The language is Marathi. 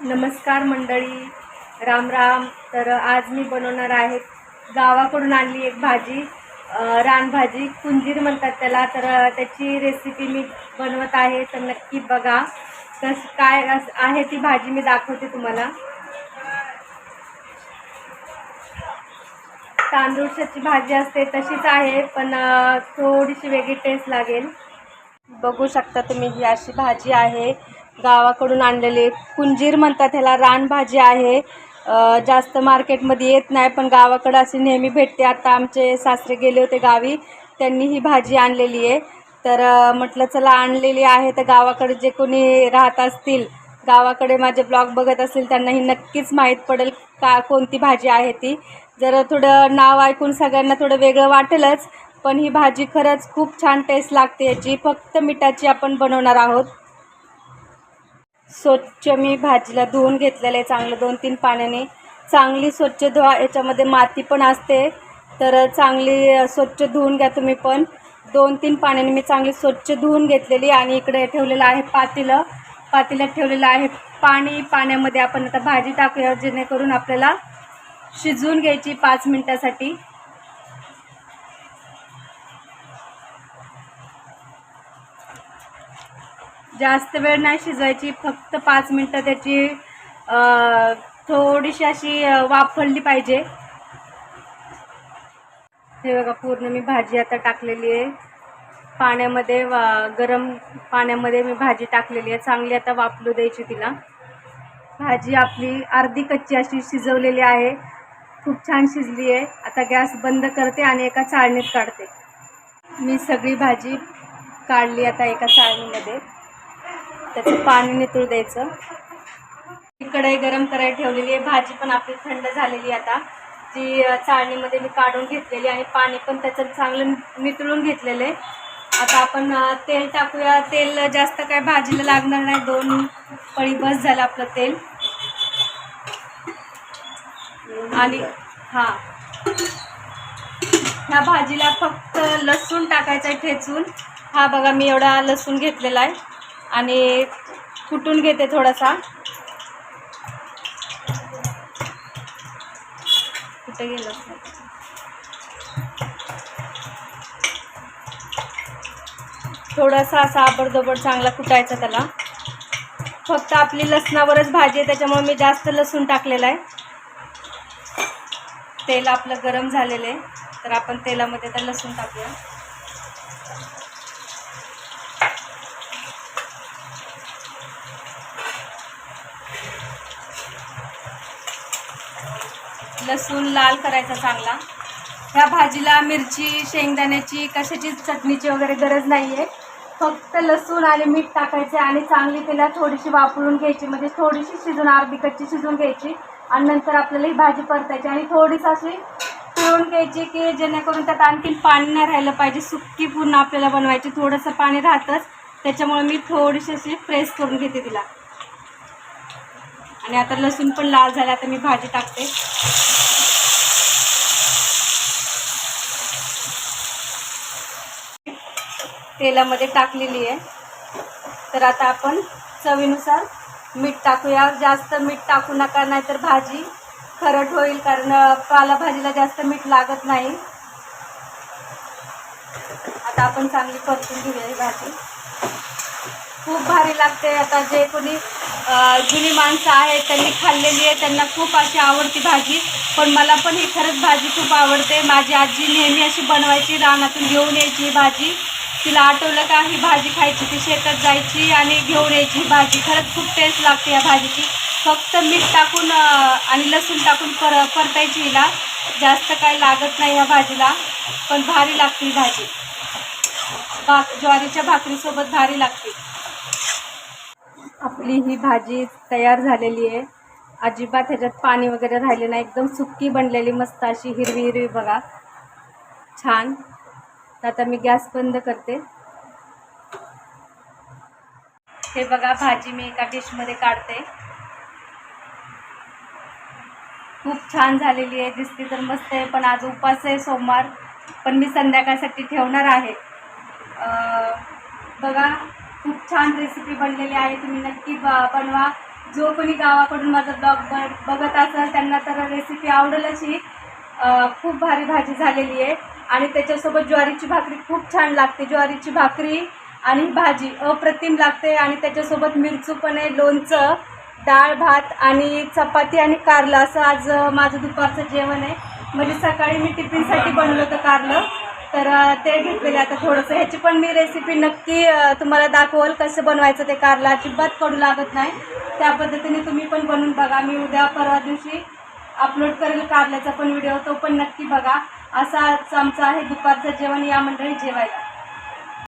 नमस्कार मंडळी. राम राम. तर आज मी बनवणार आहे गावाकडून आणली एक भाजी रानभाजी कुंजीर म्हणतात त्याला. तर त्याची रेसिपी मी बनवत आहे. तर नक्की बघा तस काय आहे ती भाजी मी दाखवते तुम्हाला. तांदूळशाची भाजी असते तशीच आहे पण थोडीशी वेगळी टेस्ट लागेल. बघू शकता तुम्ही ही अशी भाजी आहे. गावाकडून आणलेले कुंजीर म्हणतात ह्याला रानभाजी आहे. जास्त मार्केटमध्ये येत नाही पण गावाकडं अशी नेहमी भेटते. आता आमचे सासरे गेले होते गावी त्यांनी ही भाजी आणलेली आहे. तर म्हटलं चला आणलेली आहे तर गावाकडे जे कोणी राहत असतील गावाकडे माझे ब्लॉग बघत असतील त्यांना ही नक्कीच माहीत पडेल का कोणती भाजी आहे ती. जर थोडं नाव ऐकून सगळ्यांना थोडं वेगळं वाटेलच पण ही भाजी खरंच खूप छान टेस्ट लागते. याची फक्त मिठाची आपण बनवणार आहोत. स्वच्छ मी भाजीला धुवून घेतलेलं आहे चांगलं दोन तीन पाण्याने. चांगली स्वच्छ धुवा याच्यामध्ये माती पण असते. तर चांगली स्वच्छ धुवून घ्या तुम्ही पण. दोन तीन पाण्याने मी चांगली स्वच्छ धुवून घेतलेली आणि इकडे ठेवलेलं आहे पातेलं. पातेल्यात ठेवलेलं आहे पाणी. पाण्यामध्ये आपण आता भाजी टाकूया जेणेकरून आपल्याला शिजवून घ्यायची पाच मिनटासाठी. जास्त वेळ नाही शिजवायची फक्त पाच मिनटं त्याची थोडीशी अशी वाफळली पाहिजे. हे बघा पूर्ण मी भाजी आता टाकलेली आहे. पाण्यामध्ये वा- गरम पाण्यामध्ये मी भाजी टाकलेली आहे. चांगली आता वाफलू द्यायची तिला. भाजी आपली अर्धी कच्ची अशी शिजवलेली आहे. खूप छान शिजली आहे. आता गॅस बंद करते आणि एका चाळणीत काढते. मी सगळी भाजी काढली आता एका चाळणीमध्ये. त्याचं पाणी नितळू द्यायचं. कढई गरम करायला ठेवलेली आहे. भाजी पण आपली थंड झालेली आहे आता ती चाळणीमध्ये मी काढून घेतलेली आणि पाणी पण त्याचं चांगलं नितळून घेतलेलं आहे. आता आपण तेल टाकूया. तेल जास्त काय भाजीला लागणार नाही. दोन पळी बस झालं आपलं तेल. आणि हां. ह्या भाजीला फक्त लसूण टाकायचं आहे ठेचून. हा बघा मी एवढा लसूण घेतलेला आहे. आणि कुटून घेते थोडासा. कुठे गेलं थोडासा असा आबडदोबड चांगला कुटायचा त्याला. फक्त आपली लसणावरच भाजी आहे त्याच्यामुळे मी जास्त लसूण टाकलेला आहे. तेल आपलं गरम झालेलं आहे तर आपण तेलामध्ये तर लसूण टाकूया. लसूण लाल करायचा चांगला. ह्या भाजीला मिरची शेंगदाण्याची कशाची चटणीची वगैरे गरज नाही आहे फक्त लसूण आणि मीठ टाकायचे आणि चांगली त्याला थोडीशी वापरून घ्यायची म्हणजे थोडीशी शिजून अर्धी कच्ची शिजून घ्यायची. आणि नंतर आपल्याला ही भाजी परतायची आणि थोडीशी अशी पिळून घ्यायची की जेणेकरून त्यात आणखीन पाणी नाही राहिलं पाहिजे. सुक्की पूर्ण आपल्याला बनवायची थोडंसं पाणी राहतंच. त्याच्यामुळे मी थोडीशी अशी प्रेस करून घेते तिला. आणि आता लसूण पण लाल झाला आता मी भाजी टाकते. तेलामध्ये टाकलेली आहे. तर आता आपण चवीनुसार मीठ टाकूया. जास्त मीठ टाकू नका नाहीतर भाजी खरट होईल कारण पालाभाजीला जास्त मीठ लागत नाही. आता आपण चांगली परतून घेऊया ही भाजी. खूप भारी लागते. आता जे कोणी जुनी माणसं आहेत त्यांनी खाल्लेली आहे त्यांना खूप अशी आवडती भाजी. पण मला पण ही खरंच भाजी खूप आवडते. माझी आजी नेहमी अशी बनवायची रानातून घेऊन यायची ही भाजी. तिला आठवलं का ही भाजी खायची ती शेतात जायची आणि घेऊन यायची ही भाजी. खरंच खूप टेस्ट लागते या भाजीची. फक्त मीठ टाकून आणि लसूण टाकून पर परतायची हिला. जास्त काही लागत नाही या भाजीला पण भारी लागते ही भाजी. भाक ज्वारीच्या भाकरीसोबत भारी लागते. आपली ही भाजी तयार झालेली आहे. अजिबात ह्याच्यात पाणी वगैरे राहिले नाही. एकदम सुक्की बनलेली मस्त अशी हिरवी हिरवी बघा. छान. तर आता मी गॅस बंद करते. हे बघा भाजी मी एका डिशमध्ये काढते. खूप छान झालेली आहे. दिसती तर मस्त आहे पण आज उपास आहे सोमवार. पण मी संध्याकाळसाठी ठेवणार आहे. बघा. छान रेसिपी बनलेली आहे. तुम्ही नक्की ब बनवा. जो कोणी गावाकडून माझा ब्लॉग बघत असाल त्यांना तर रेसिपी आवडेल अशी खूप भारी भाजी झालेली आहे. आणि त्याच्यासोबत ज्वारीची भाकरी खूप छान लागते. ज्वारीची भाकरी आणि भाजी अप्रतिम लागते. आणि त्याच्यासोबत मिरचू पण आहे लोणचं डाळ भात आणि चपाती आणि कारलं. असं आज माझं दुपारचं जेवण आहे. म्हणजे सकाळी मी टिफिनसाठी बनवलं होतं कारलं. तर ते घेतलेले आता थोडंसं ह्याची पण मी रेसिपी नक्की तुम्हाला दाखवल कसं बनवायचं ते कारलं. अजिबात कडू लागत नाही. त्या पद्धतीने तुम्ही पण बनवून बघा. मी उद्या परवा दिवशी अपलोड करेल कारल्याचा पण व्हिडिओ तो पण नक्की बघा. असा आमचा आहे दुपारचं जेवण या मंडळी जेवायला.